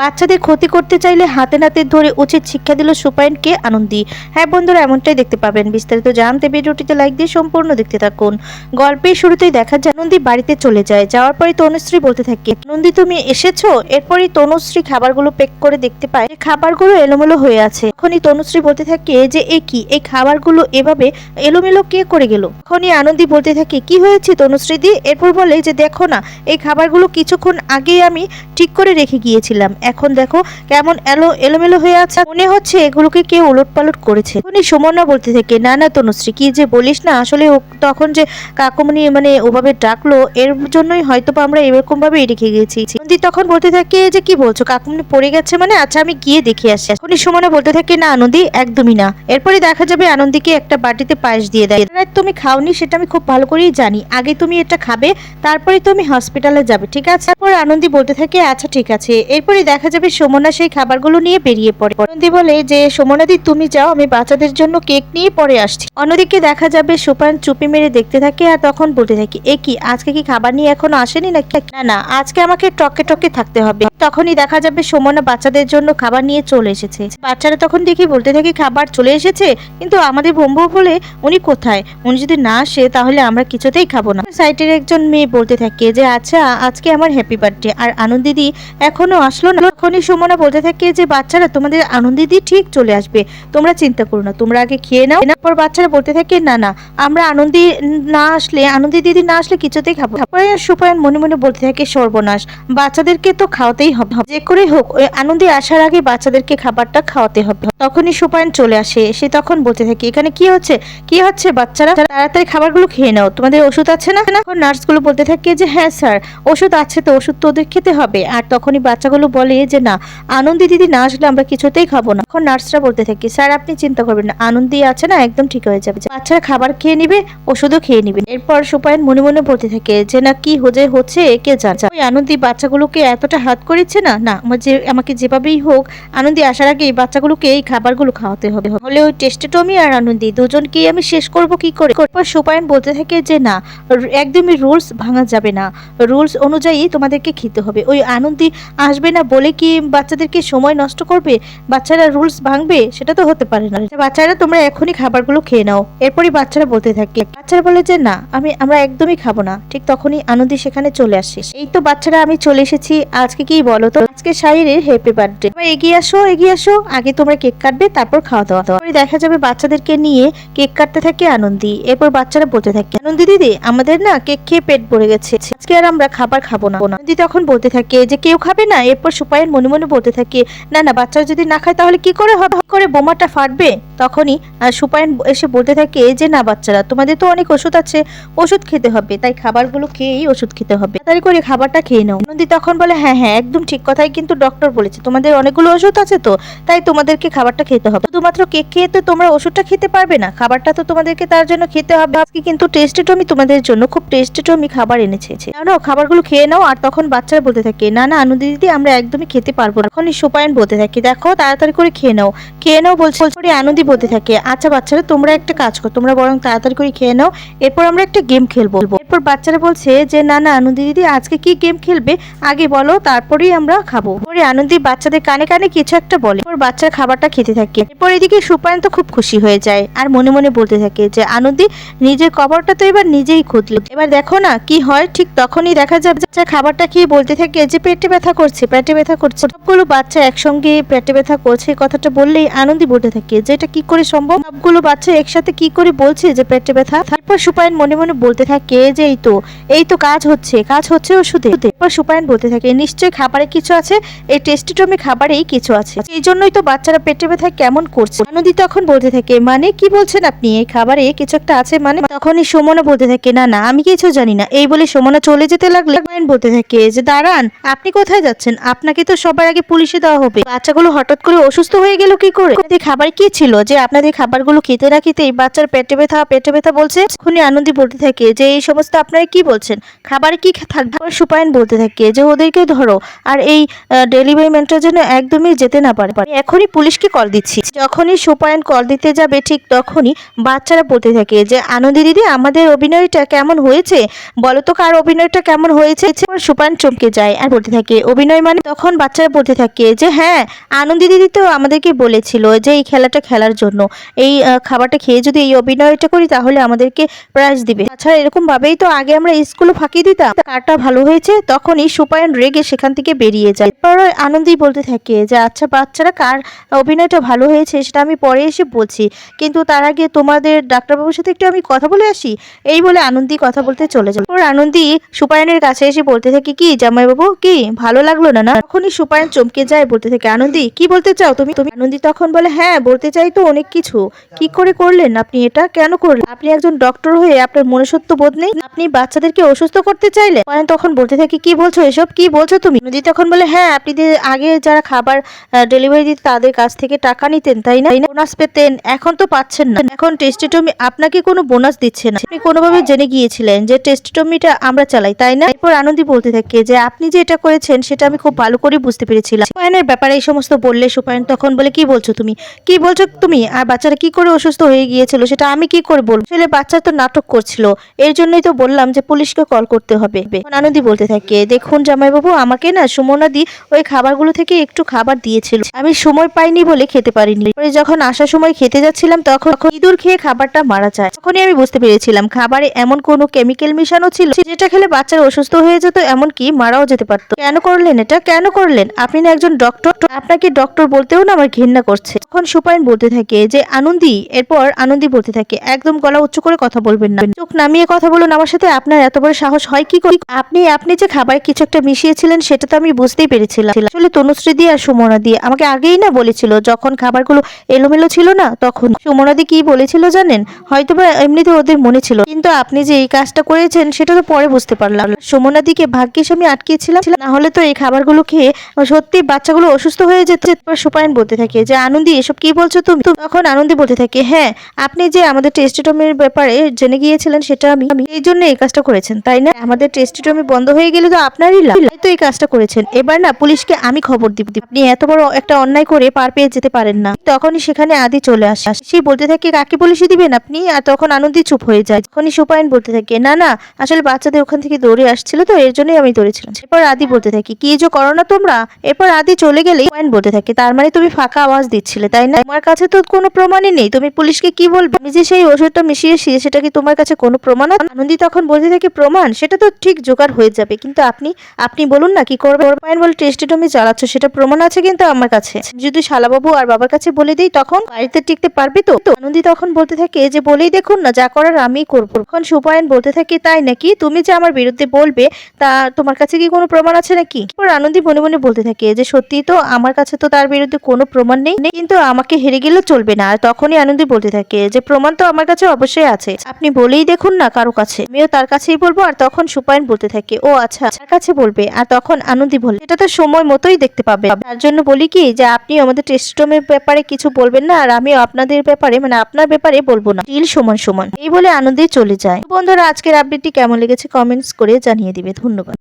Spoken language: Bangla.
বাচ্চাদের ক্ষতি করতে চাইলে হাতে নাতে ধরে উচিত শিক্ষা দিল সুপায়নকে আনন্দি। হ্যাঁ বন্ধুরা, এমনটাই দেখতে পাবেন। বিস্তারিত জানতে ভিডিওটিতে লাইক দিয়ে সম্পূর্ণ দেখতে থাকুন। গল্পের শুরুতেই দেখা যায় আনন্দি বাড়িতে চলে যায়। যাওয়ার পরে তনুশ্রী বলতে থাকে আনন্দি তুমি এসেছ? এরপরই তনুশ্রী খাবারগুলো পেক করে দেখতে পায় খাবারগুলো এলোমেলো হয়ে আছে। এখনই তনুশ্রী বলতে থাকে, যে এ কি? এই খাবারগুলো এভাবে এলোমেলো কে করে গেল? এখনই আনন্দি বলতে থাকে, কি হয়েছে তনুশ্রী দি? এরপর বলে যে, দেখো না, এই খাবারগুলো কিছুক্ষণ আগেই আমি ঠিক করে রেখে গিয়েছিলাম। এখন দেখো কেমন এলো, এলোমেলো হয়ে আছে। মনে হচ্ছে এগুলোকে কেউ উলট পালট করেছে। উনি সুমনা বলতে থেকে, না না, তনুশ্রী, কি যে বলিস না? আসলে তখন যে কাকুমনি মানে ওভাবে ডাকলো, এর জন্যই হয়তো আমরা এরকম ভাবে রেখে গেছি নন্দী তখন বলতে থাকে যে, কি বলছো? কাকুমনি পড়ে গেছে মানে? আচ্ছা আমি গিয়ে দেখে আসি। উনি সুমনা বলতে থাকে, না আনন্দি একদমই না। এরপরে দেখা যাবে আনন্দীকে একটা বাটিতে পায়েস দিয়ে দেয়। তুমি খাওনি, সেটা আমি খুব ভালো করেই জানি। আগে তুমি এটা খাবে, তারপরে তুমি হসপিটালে যাবে, ঠিক আছে? তারপর আনন্দি বলতে থাকে আচ্ছা ঠিক আছে। এরপরে দেখা যাবে সোমনা সেই খাবারগুলো নিয়ে বেরিয়ে পড়ে। আনন্দি বলে যে, সোমনাদি, তুমি যাও, আমি বাচ্চাদের জন্য কেক নিয়ে পরে আসছি। অন্যদিকে দেখা যাবে সুপান চুপি মেরে দেখতে থাকে আর তখন বলতে থাকে, এ কি, আজকে কি খাবার নিয়ে এখনও আসেনি নাকি? না না, আজকে আমাকে টকে টকে থাকতে হবে। তখনই দেখা যাবে সোমনা বাচ্চাদের জন্য খাবার নিয়ে চলে এসেছে। বাচ্চারা তখন দেখি বলতে থাকে, খাবার চলে এসেছে, কিন্তু আমাদের বোম্বু বলে উনি কোথায়? উনি যদি না আসে, তাহলে আমরা কিছুতেই খাব না। সাইটের একজন মেয়ে বলতে থাকে যে আচ্ছা আজকে আমার হ্যাপি বার্থডে আর আনন্দ দিদি এখনও আসলো না। তখনই সুমনা বলতে থাকে যে, বাচ্চারা, তোমাদের আনন্দ দিদি ঠিক চলে আসবে। তোমরা চিন্তা করো না, তোমরা আগে খেয়ে নাও তারপর বাচ্চারা বলতে থাকে, না না, আমরা আনন্দি না আসলে আনন্দি দিদি না আসলে কিছুতেই খাব তারপরে সুপায়ন মনে মনে বলতে থাকে, সর্বনাশ, বাচ্চাদেরকে তো খাওয়াতেই হবে। যে করে হোক, ওই আনন্দি আসার আগে বাচ্চাদেরকে খাবারটা খাওয়াতে হবে। তখনই সুপায়ন চলে আসে, সে তখন বলতে থাকে, এখানে কি হচ্ছে? কি হচ্ছে বাচ্চারা? তাড়াতাড়ি খাবারগুলো খেয়ে নাও। তোমাদের ওষুধ আছে না? নার্সগুলো বলতে থাকে যে হ্যাঁ স্যার, ওষুধ আছে তো, ওষুধ তো ওদের খেতে হবে। আর তখনই বাচ্চাগুলো বলে যে, না, আনন্দি দিদি না আসলে আমরা কিছুতেই খাব না। এখন নার্সরা বলতে থাকে, স্যার, আপনি চিন্তা করবেন না, আনন্দি আছে না, একদম ঠিক হয়ে যাবে। বাচ্চারা খাবার খেয়ে নিবে, ওষুধও খেয়ে নিবে। এরপর সুপায়ন মনে মনে বলতে থাকে যে, না, কি হজে হচ্ছে কে জানে। ওই আনন্দি বাচ্চাগুলোকে এতটা হাত করেছে না না, আমার যে, আমাকে যেভাবেই হোক, আনন্দি আসার আগে এই বাচ্চাগুলোকে এই খাবারগুলো খাওয়াতে হবে। হলে ওই টেস্টেটমি আর আনন্দি দুজনকেই আমি শেষ করব কি করে? এরপর সুপায়ন বলতে থাকে যে, না একদমই রুলস ভাঙা যাবে না। রুলস অনুযায়ী তোমাদেরকে খেতে হবে। ওই আনন্দি আসবে না বলে কি বাচ্চাদেরকে সময় নষ্ট করবে? বাচ্চারা রুলস ভাঙবে? সেটা তো হতে পারে না। বাচ্চারা, তোমরা এখনই খাবারগুলো খেয়ে নাও। এরপরই বাচ্চারা বলতে থাকে, বাচ্চারা বলে যে, না, আমি, আমরা একদমই খাব না। ঠিক তখনই আনন্দি সেখানে চলে আসে। এই তো বাচ্চারা, আমি চলে এসেছি। আজকে কি বলো তো? আজকে শাহিরের হ্যাপি বার্থডে এগিয়ে আসো এগিয়ে আসো। আগে তোমরা কেক কাটবে, তারপর খাওয়া দাওয়া। দাওয়া পরে দেখা যাবে বাচ্চাদেরকে নিয়ে কেক কাটতে থাকে আনন্দি। এরপর বাচ্চারা বলতে থাকে, আনন্দি দিদি, আমাদের না কেক খেয়ে পেট ভরে গেছে। আজকে আর আমরা খাবার খাব না। আনন্দি তখন বলতে থাকে যে, কেউ খাবে না? এরপর সুপায়ের মনে মনে বলতে থাকে, না না, বাচ্চারা যদি না খায় তাহলে কি করে হবে? করে বোমাটা ফাটবে। তখনই সুপায়ন এসে বলতে থাকে যে না, বাচ্চারা, তোমাদের তো অনেক ওষুধ আছে, ওষুধ খেতে হবে, তাই খাবারগুলো খেয়েই ওষুধ খেতে হবে। তাড়াতাড়ি করে খাবারটা খেয়ে নাও। নন্দী তখন বলে হ্যাঁ হ্যাঁ একদম ঠিক কথাই কিন্তু ডক্টর বলেছে, তোমাদের অনেকগুলো ওষুধ আছে তো, তাই তোমাদেরকে খাবারটা খেতে হবে। শুধুমাত্র কেক খেয়ে তো তোমরা ওষুধটা খেতে পারবে না, খাবারটা তো তোমাদেরকে তার জন্য খেতে হবে। আজকে কিন্তু টেস্টেটমি তোমাদের জন্য খুব টেস্টেটমি খাবার এনেছে। নাও খাবারগুলো খেয়ে নাও, আর তখন বাচ্চারা বলতে থাকে, না না, আনন্দ দিদি, আমরা একদমই খেতে পারব না। তখনই সুপায়ন বলতে থাকে, দেখো তাড়াতাড়ি করে খেয়ে নাও। খেয়ে নাও বলছে পরে আনন্দি বলতে থাকে আচ্ছা বাচ্চারা, তোমরা একটা কাজ করো, তোমরা বরং তাড়াতাড়ি করে খেয়ে নাও, এরপর আমরা একটা গেম খেলব। এরপর বাচ্চারা বলছে যে, না না, আনন্দি দিদি, আজকে কি গেম খেলবে? আগে বলো, তারপরেই আমরা খাব। পরে আনন্দি বাচ্চাদের কানে কানে কিছু একটা বলে। এরপর বাচ্চারা খাবারটা খেতে থাকে। এরপর এদিকে সুপায়ন তো খুব খুশি হয়ে যায় আর মনে মনে বলতে থাকে যে, আনন্দি, নিজের কবরটা তো এবার নিজেই খুঁজলো এবার দেখো না কি হয়, ঠিক তখনই দেখা যাবে খাবারটা খেয়ে বলতে থাকে যে, পেটে ব্যথা করছে, পেটে ব্যথা করছে, সবগুলো বাচ্চা একসঙ্গে পেটে ব্যথা করছে? কথাটা বললেই আনন্দি বলতে থাকে, যে এটা কি করে সম্ভব? সবগুলো বাচ্চা একসাথে কি করে বলছে যে পেটে ব্যথা? তারপর সুপায়ন মনে মনে বলতে থাকে যে এই তো এই তো কাজ হচ্ছে কাজ হচ্ছে ওষুধে। এরপর সুপায়ন বলতে থাকে নিশ্চয়ই খাবারে কিছু আছে? এই টেস্টিটমি খাবারেই কিছু আছে। এই জন্যই তো বাচ্চারা পেটে ব্যথা কেমন করছে? আনন্দি তখন বলতে থাকে মানে কি বলছেন আপনি? এই খাবারে কিছু একটা আছে মানে? তখনই সুমনা বলতে থাকে, না না, আমি কিছু জানি না। এই বলে সুমনা চলে যেতে লাগল। বলতে থাকে, যে দাঁড়ান, আপনি কোথায় যাচ্ছেন? আপনাকে তো সবার আগে পুলিশে দেওয়া হবে। বাচ্চাগুলো হঠাৎ করে অসুস্থ হয়ে গেল কি করে? আপনাদের খাবার কি ছিল? যে আপনাদের খাবারগুলো খেতে না খেতে এই বাচ্চার পেটে ব্যথা পেটে ব্যথা বলছে? এখনই আনন্দি বলতে থাকে যে এই সমস্ত আপনারা কি বলছেন? খাবারে কি থাকবে? সুপায়ন বলতে থাকে যে ওদেরকে ধরো, আর এই ডেলিভারি ম্যানটার জন্য একদমই যেতে না পারে। এখনই পুলিশকে কল দিচ্ছি। যখনই সুপায়ন কল দিতে যাবে ঠিক তখনই বাচ্চারা বলতে থাকে যে, আনন্দি দিদি, আমাদের অভিনয়টা কেমন হয়েছে? বলো তো কার অভিনয়টা কেমন হয়েছে? সুপায়ন চমকে যায় আর বলতে থাকে, অভিনয় মানে তখন তখন বাচ্চারা বলতে থাকে যে হ্যাঁ আনন্দি দিদি তো আমাদেরকে বলেছিল যে, এই খেলাটা খেলার জন্য। এই খাবারটা খেয়ে যদি এই অভিনয়টা করি, তাহলে আমাদেরকে প্রাইজ দিবে। তাছাড়া এরকম ভাবেই তো আগে আমরা স্কুলে ফাঁকি দিতাম। কারটা ভালো হয়েছে, তখনই সুপায়ন রেগে সেখান থেকে বেরিয়ে যায়। এরপর আনন্দি বলতে থাকে যে আচ্ছা বাচ্চারা কার অভিনয়টা ভালো হয়েছে, সেটা আমি পরে এসে বলছি। কিন্তু তার আগে তোমাদের ডাক্তারবাবুর সাথে একটু আমি কথা বলে আসি। এই বলে আনন্দি কথা বলতে চলে যায়। ওর আনন্দি সুপায়নের কাছে এসে বলতে থাকে, কি, জামাইবাবু, কি, ভালো লাগল না না? তখনই সুপায়ন চমকে যায়, বলতে থাকে, আনন্দি, কি বলতে চাও তুমি? তুমি আনন্দি তখন বলে হ্যাঁ বলতে চাই তো অনেক কিছু। কি করে করলেন আপনি এটা? কেন করলেন? আপনি একজন ডক্টর হয়ে আপনার মনুষ্যত্ব বোধ নেই? আপনি বাচ্চাদেরকে অসুস্থ করতে চাইলেন সুপায়ন তখন বলতে থাকে, কি বলছো? এসব কি বলছো তুমি? আনন্দি তখন বলে হ্যাঁ আপনি আগে যারা খাবার ডেলিভারি দিতে তাদের কাছ থেকে টাকা নিতেন, তাই না? বোনাস পেতেন, এখন তো পাচ্ছেন না। এখন টেস্টিটমি আপনাকে কোনো বোনাস দিচ্ছে না। আপনি কোনোভাবে জেনে গিয়েছিলেন যে টেস্টিটমিটা আমরা চালাই, তাই না? এরপর আনন্দি বলতে থাকে যে, আপনি যে এটা করেছেন, সেটা আমি খুব ভালো করে বুঝতে পেরেছিলাম। সুপায়নের ব্যাপারে এই সমস্ত বললে সুপায়ন তখন বলে, কি বলছো তুমি? কি বলছো তুমি? আর বাচ্চারা কি করে অসুস্থ হয়ে গিয়েছিল? সেটা আমি কি করে বলব? আসলে বাচ্চা তো নাটক করছিল। এর জন্যই তো বললাম যে পুলিশকে কল করতে হবে। আনন্দি বলতে থাকে, দেখুন জামাইবাবু, আমাকে না সুমনা দি ওই খাবারগুলো থেকে একটু খাবার দিয়েছিল। আমি সময় পাইনি বলে খেতে পারিনি। পরে যখন আসার সময় খেতে যাচ্ছিলাম, তখন ইঁদুর খেয়ে খাবারটা মারা যায়। তখনই আমি বুঝতে পেরেছিলাম, খাবারে এমন কোনো কেমিক্যাল মিশানো ছিল, যেটা খেলে বাচ্চার অসুস্থ হয়ে যেত, এমনকি মারাও যেতে পারতো। কেন করলেন এটা? কেন করলেন? আপনি না একজন ডক্টর আপনাকে ডক্টর বলতেও না আমার ঘৃণা করছে। তখন সুপাইন বলতে থাকে যে, আনন্দি। এরপর আনন্দি বলতে থাকে, একদম গলা উচ্চ করে কথা বলবেন না। চোখ নামিয়ে কথা বলুন। আমার সাথে আপনার এত বড় সাহস হয় কি করে? আপনি আপনি যে খাবারে কিছু একটা মিশিয়েছিলেন, সেটা তো আমি বুঝতেই পেরেছিলাম। আসলে তনুশ্রী দিয়ে আর সুমনা দিয়ে আমাকে আগেই না বলেছিল, যখন খাবারগুলো এলোমেলো ছিল না, তখন। সুমনাদি কি বলেছিল জানেন? হয়তো বা এমনিতে ওদের মনে ছিল। কিন্তু আপনি যে এই কাজটা করেছেন, সেটা তো পরে বুঝতে পারলাম। সুমনাদিকে ভাগ্যিস আমি আটকিয়েছিলাম। না হলে তো এই খাবারগুলো খেয়ে সত্যি বাচ্চাগুলো অসুস্থ হয়ে যেত সুপায়ন বলতে থাকে যে, আনন্দি, এসব কি বলছো তুমি? তখন আনন্দি বলতে থাকে হ্যাঁ আপনি যে আমাদের টেস্টিটমের ব্যাপারে জেনে গিয়েছিলেন সেটা আমি এই জন্য এই কাজটা করেছেন, তাই না? আমাদের টেস্টিটমি বন্ধ হয়ে গেলে তো আপনারই লাভ। তো এই কাজটা করেছেন। এবার না পুলিশকে আমি খবর দিব। আপনি এত বড় একটা অন্যায় করে পার পেয়ে যেতে পারেন না। তখনই সেখানে আদি চলে আসে। সে বলতে থাকে, কাকে পুলিশে দিবেন আপনি? আর তখন আনন্দি চুপ হয়ে যায়। তখনই সুপায়ন বলতে থাকে, না না, আসলে বাচ্চাদের ওখান থেকে দৌড়ে আসছিল তো, এর জন্যই আমি দৌড়েছিলাম। এরপর আদি বলতে থাকি, কি যে করো না তোমরা? এরপর আদি চলে গেলেই সুপায়ন বলতে থাকে। তার মানে তুমি ফাঁকা আওয়াজ দিচ্ছিলে, তাই না? তোমার কাছে তো কোনো প্রমাণই নেই। তুমি পুলিশকে কি বলবে? আমি যে সেই ওষুধটা মিশিয়েছি, সেটা কি তোমার কাছে কোনো প্রমাণ আনন্দি তখন বলতে থাকে, প্রমাণ? সেটা তো ঠিক জোগাড় হয়ে যাবে। কিন্তু আপনি আপনি বলুন না, কি করবে? সুপায়ন বলে টেস্টিটমি চালাচ্ছ সেটা প্রমাণ আছে কিন্তু আমার কাছে। যদি শালাবাবু আর বাবার কাছে বলে দিই, তখন বাড়িতে টিকতে পারবে তো? আনন্দি তখন বলতে থাকে যে বলেই দেখুন না, যা করার আমিই করব। তখন সুপায়ন বলতে থাকে, তাই নাকি? তুমি যে আমার বিরুদ্ধে বলবে, তা তোমার কাছে কি কোনো প্রমাণ আছে নাকি? আনন্দি মনে মনে বলতে থাকে যে সত্যি তো আমার কাছে তো তার বিরুদ্ধে কোনো প্রমাণ নেই, কিন্তু আমাকে হেরে গেলে চলবে না। আর তখনই আনন্দি বলতে থাকে যে প্রমাণ তো আমার কাছে অবশ্যই আছে। আপনি বলেই দেখুন না কারও কাছে। আমিও তার কাছেই বলব, আর তখন সুপায়ন বলতে থাকে, ও আচ্ছা তার কাছে বলবে। আর তখন আনন্দি বলে এটা তো সময় মতোই দেখতে পাবে। তার জন্য বলি কি, যে আপনি আমাদের টেস্টমের ব্যাপারে কিছু বলবেন না, আর আমিও আপনাদের ব্যাপারে মানে আপনার ব্যাপারে বলব না। ডিল সমান সমান। এই বলে আনন্দে চলে যায়। বন্ধুরা, আজকের আপডেটটি কেমন লেগেছে কমেন্টস করে জানিয়ে দিবে। ধন্যবাদ।